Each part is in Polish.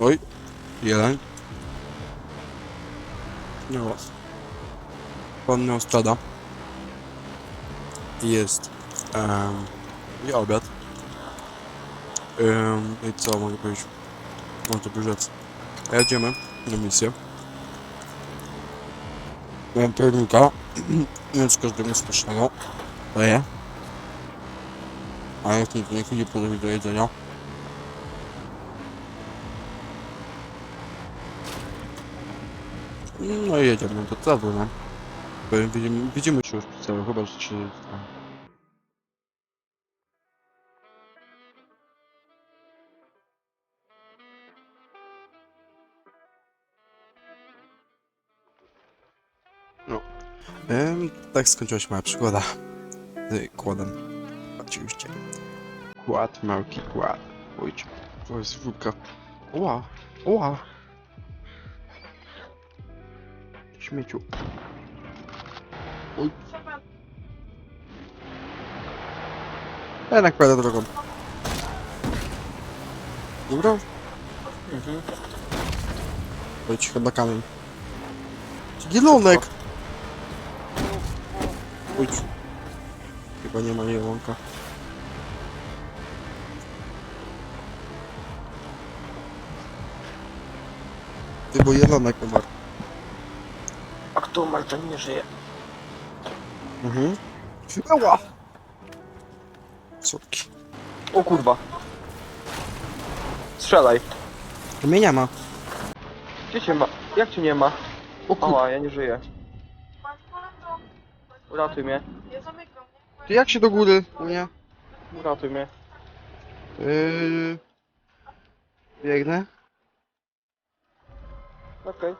Oj, jeden. No. Pan stada. Jest. Um, I obiad. Um, I co mogę powiedzieć? No to by rzec. Jedziemy na misję. Mam piernika, więc każdemu smacznego. Daję. A jak nikt nie chodzi po do jedzenia. No i jedziemy do celu, no. Widzimy, widzimy się już przy celu, chyba, że. No. Tak skończyła się moja przygoda z kładem. Oczywiście. Kład, małki kład. Ojcze, to jest wódka. Oła, oła. Śmieciu. Oj. Jednak pojadę drogą. Dobra? Mhm. Być chyba kamień. Zielonek! Oj. Chyba nie ma jelonka. Ty, bo jelonek umarł. Umarł, ten nie żyje. Mhm. Ała! Sopki. O kurwa. Strzelaj. Kamienia ma. Gdzie cię ma? Jak cię nie ma? O kur... Ała, ja nie żyję. Uratuj mnie. Ja zamykam, nie? Ty jak się do góry? U mnie? Uratuj mnie. Yy... Biegnę. Okej.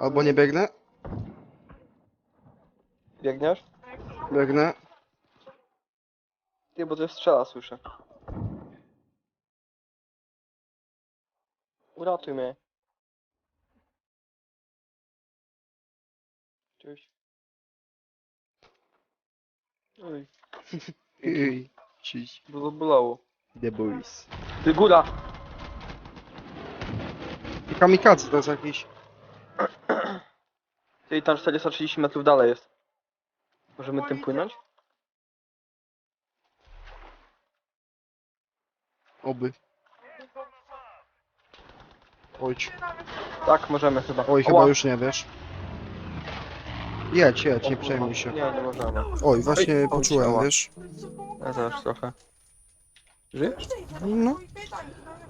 Albo nie biegnę. Biegniesz? Biegnę. Ty, bo to strzela, słyszę. Uratuj mnie. Cześć. Oj, Ej, Cześć. było bolało. The boys. Ty, góra! I kamikadze to jest jakiś... Ty, tam 430 metrów dalej jest. Możemy tym płynąć? Oby. Oj, Tak, możemy chyba. oj, chyba Ała. już nie wiesz. Jedź, jedź, nie przejmuj się. Nie, nie możemy. Oj, właśnie Oj, poczułem, ała. wiesz? Ja też trochę. Żyjesz? No,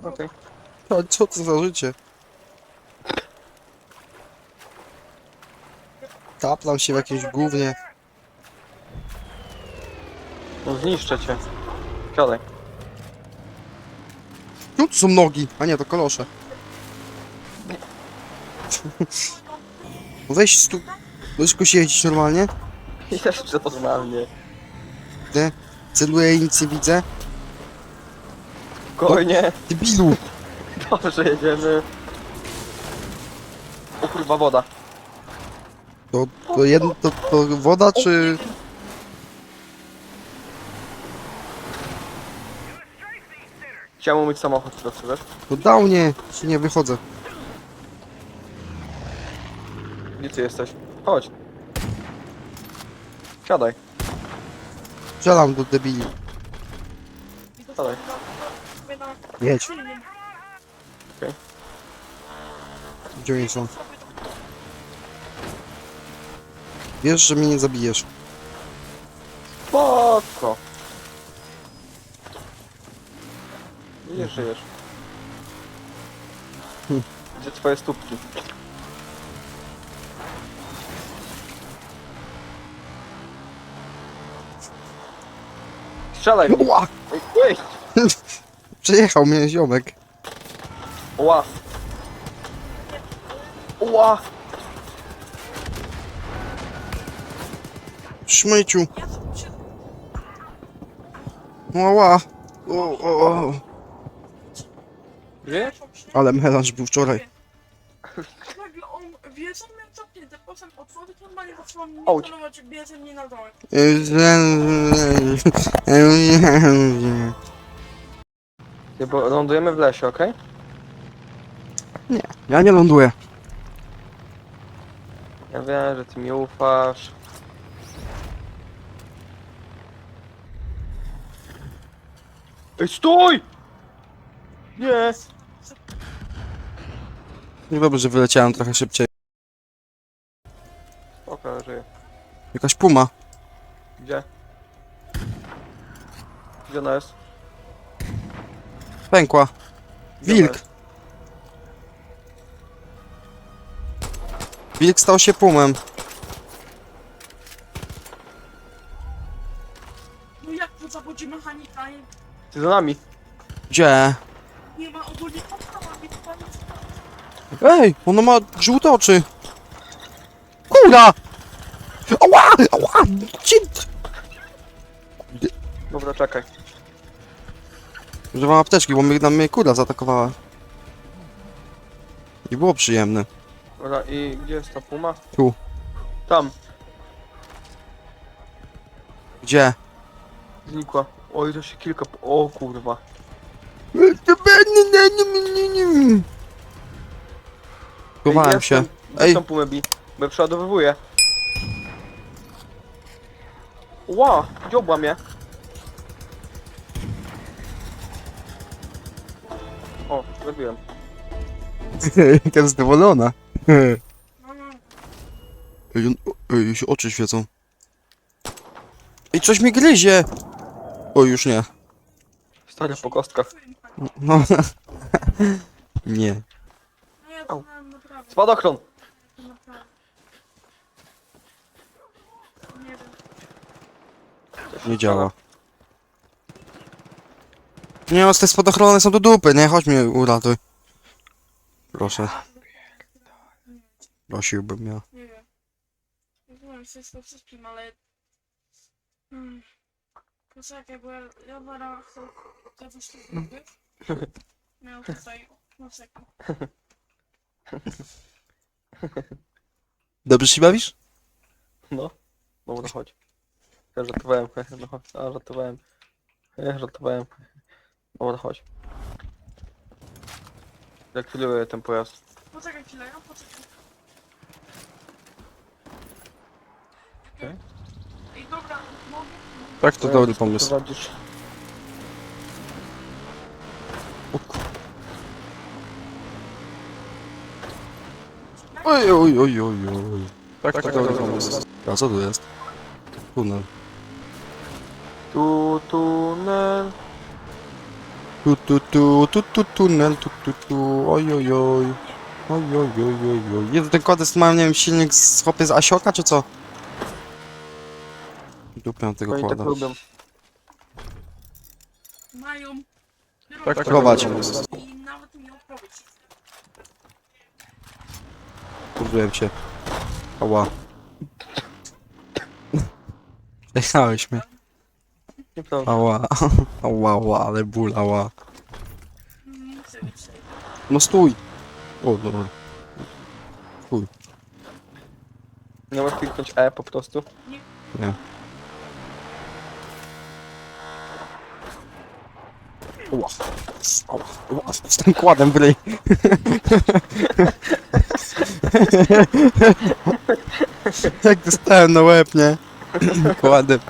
Okej. a co to za życie? Taplam się w jakimś gównie. No zniszczę cię. Siadaj. Tu są nogi, a nie, to kolosze. Weź stu... Możesz jakoś jeździć normalnie? Jeszcze normalnie. Nie? Celuję i nic nie widzę. Spokojnie. Debilu! Dobrze, jedziemy. O kurwa, woda. To, to, jedno, to, to woda czy... Chciałem umyć samochód prostu, wiesz? To downie! Nie wychodzę. Gdzie ty jesteś? Chodź. Siadaj. Strzelam do debili. Siadaj. Jedź. Okej. Gdzie oni są? Wiesz, że mnie nie zabijesz. Spoko. Nie żyjesz. Hm. Gdzie twoje stópki? Strzelaj! Ła! Ej, Ej! Przejechał mnie ziomek. Ła! Ła! Szmyciu. Ła, o, o, o. Żyjesz? Ale melanż był wczoraj. Nagle on wie, co miał zamknięte, potem otworzył normalnie zaczął mnie bierze na dołek. Ty, Nie, bo lądujemy w lesie, okej? Ja nie ląduję. Ja wiem, że ty mi ufasz. Ej, stój! Nie! Nie dobrze, że wyleciałem trochę szybciej. Spoko, żyję. Jakaś puma. Gdzie? Gdzie ona jest? Pękła. Gdzie ona Wilk. jest? Wilk stał się pumem. No jak to zawodzi mechanika i Ty za nami. Gdzie? nie ma ogólnie pan jest... Ej, ona ma żółte oczy. Kura! Ała! Ała! Cię- Dobra, czekaj. Używam apteczki, bo mnie, na mnie kura zaatakowała. Nie było przyjemne. Dobra, i gdzie jest ta puma? Tu. Tam. Gdzie? Znikła. Oj, to się kilka... O kurwa. Chowałem się. jestem- Ej. Ej. tą pumę bi. Bo przeładowywuję. Ła! Dziobła mnie. O, zrobiłem. Jaka zadowolona. No, no, Ej, on, ej, jej się oczy świecą. Ej, coś mi gryzie! O, już nie. Stary po kostkach. No. nie. no ja Au. to miałem naprawdę, Spadochron! naprawdę. Nie wiem. Nie działa. Nie, no, te spadochrony są do dupy, nie? Chodź mnie uratuj. Proszę, prosiłbym ja. nie wiem. Nie jest to wszystkim, ale... Hmm. Poczekaj, bo ja, ja w ramach chcę chcę coś tu zrobić. Miał tutaj... No czekaj. Dobrze się bawisz? No. Dobra, chodź. Ja żartowałem. No chodź. A, żartowałem. Ja żartowałem. Dobra, chodź. Zakwiluję ten pojazd. Poczekaj chwilę, ja poczekaj. Okej. Ej, dobra, mogę? Tak, to dobry pomysł. Prowadzisz. O kur- Oj, oj, oj, oj, oj. Tak, to dobry pomysł. A co tu jest? Tunel. Tu, tunel. Tu, tu, tu, tu, tu, tunel, tu, tu, tu, oj, oj, oj. Oj, oj, oj, oj, oj. Jezu, ten kodest ma, nie wiem, silnik z chłopie z Asioka, czy co? Dupię tego Oni tak kłada. lubią. Mają... Tak, chować. I nawet mi odpowiedź. Użyłem cię. Ała. Jechałeś mnie. Nieprawda. Ała. Ała, ała, ale ból, ała. Nie chcę nic. No stój. O, dobra. Nie możesz kliknąć E po prostu. Nie. Ała. Ała. Ała. Z tym kładem w ryj. Jak dostałem na łeb, nie? Kładem.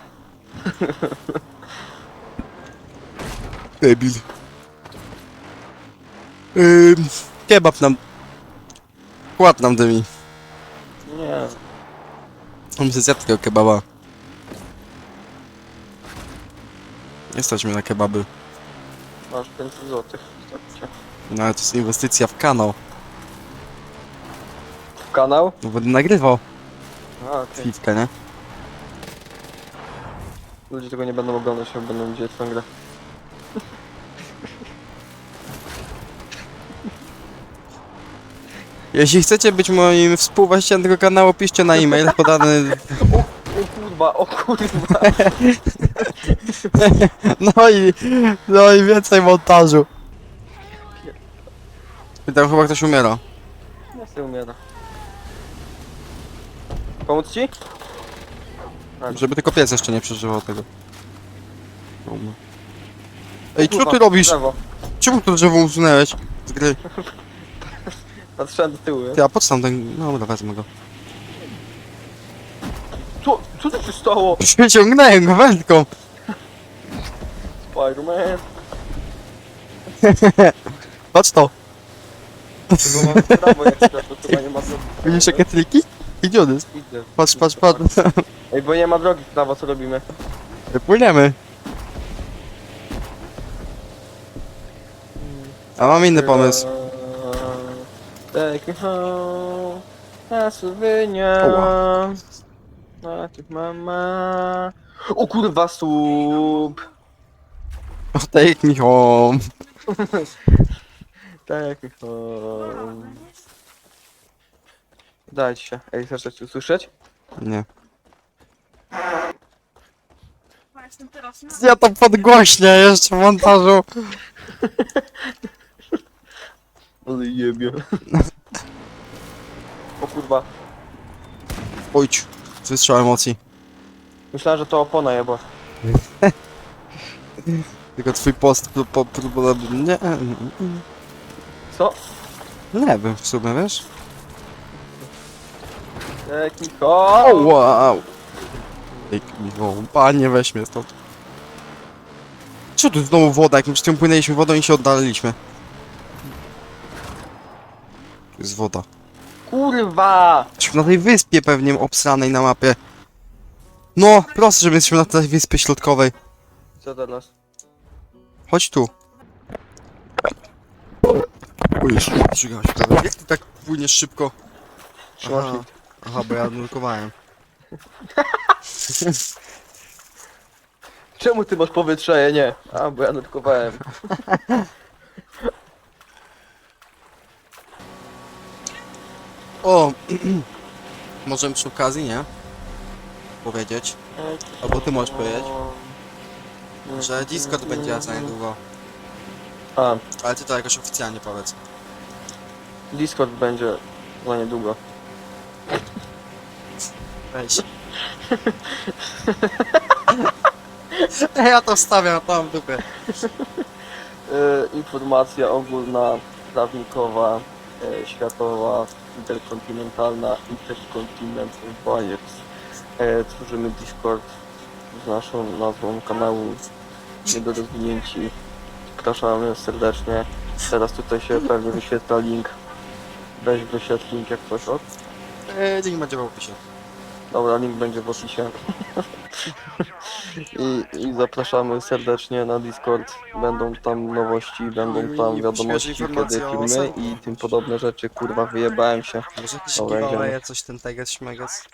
Debil. Ym, kebab nam... Kład nam. Nie. On się zjadł takiego kebaba. Nie stać mnie na kebaby. Masz 500 złotych. No ale to jest inwestycja w kanał. W kanał? No będę nagrywał A, okej. fitkę, nie? Ludzie tego nie będą oglądać, bo będą widzieć tę grę. Jeśli chcecie być moim współwłaścicielem tego kanału, piszcie na e-mail podany... Kurwa, o kurwa. No i... No i więcej montażu. I tam chyba ktoś umiera. Nie sobie umiera. Pomóc ci? Tak. Żeby tylko pies jeszcze nie przeżywał tego. Dobra. Ej, co Kurwa, ty robisz? Lewo. Czemu to drzewo usunęłeś z gry? Patrzyłem do tyłu. Ty, a po co tam ten... No dobra, wezmę go. Co, tu się stało? Przyciągnąłem go wędką. Spider-Man. Patrz to. Tego mam prawo jak teraz, to chyba nie ma drogi. Widzisz jakie triki? Idzie on jest. Idę. Patrz, patrz, patrz. Ej, bo nie ma drogi w prawo, co robimy? Płyniemy. A mam inny pomysł. Take me home, Pennsylvania. Oła. Take mama. O kurwa, słup. Take me home. Take me home. Dajcie się. Ej, chcesz coś usłyszeć? Nie. Jestem teraz na... Ja to podgłośnię jeszcze w montażu. Ale jebie. O kurwa. Ojcz. Wystrzał emocji. Myślałem, że to opona jeba. Tylko twój post prób- po- Nie, Co? nie wiem w sumie, wiesz? Take me O, home. wow. Take me home. Panie, weź mnie stąd. Co tu znowu woda? Jak my przed tym płynęliśmy wodą i się oddaliliśmy. Tu jest woda. Kurwa! Jesteśmy na tej wyspie pewnie obsranej na mapie. No, proszę, żeby jesteśmy na tej wyspie środkowej. Co teraz? Chodź tu. Oj, przygałeś prawie. Jak ty tak płyniesz szybko? Trzymasz Aha, aha, bo ja nurkowałem. Czemu ty masz powietrzenie? Nie. A, bo ja nutkowałem. O! Możemy przy okazji, nie? Powiedzieć, albo ty możesz powiedzieć, że Discord będzie za niedługo. A, Ale ty to jakoś oficjalnie powiedz. Discord będzie za niedługo. Weź. ja to wstawiam tam w dupę. E, informacja ogólna, prawnikowa, światowa, interkontynentalna, Intercontinent Wires. E, tworzymy Discord z naszą nazwą kanału Niedorozwinięci. Zapraszamy serdecznie. Teraz tutaj się pewnie wyświetla link. Weź wyświetl link jak coś od. Eee, link będzie w opisie. Dobra, link będzie w opisie. I, I zapraszamy serdecznie na Discord. Będą tam nowości, będą tam I wiadomości, kiedy filmy i tym podobne rzeczy. Kurwa, wyjebałem się. Może jakieś Dobra, giveaway, idziemy. coś ten teges, śmeges.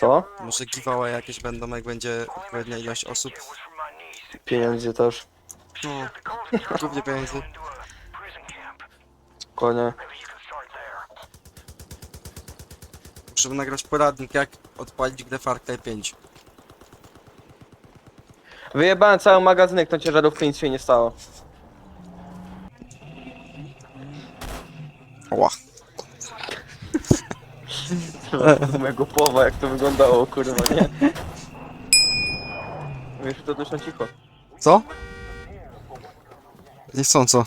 Co? Może giveaway jakieś będą, jak będzie odpowiednia ilość osób. Pieniędzy też. No, głównie pieniędzy. Konie. Musimy nagrać poradnik, jak odpalić grę Far Cry 5. Wyjebałem cały magazynek, to ciężarówki nic się nie stało. Ła. Z mojego powa, jak to wyglądało, kurwa, nie? Wiesz, to też na cicho. Co? Niechcąco.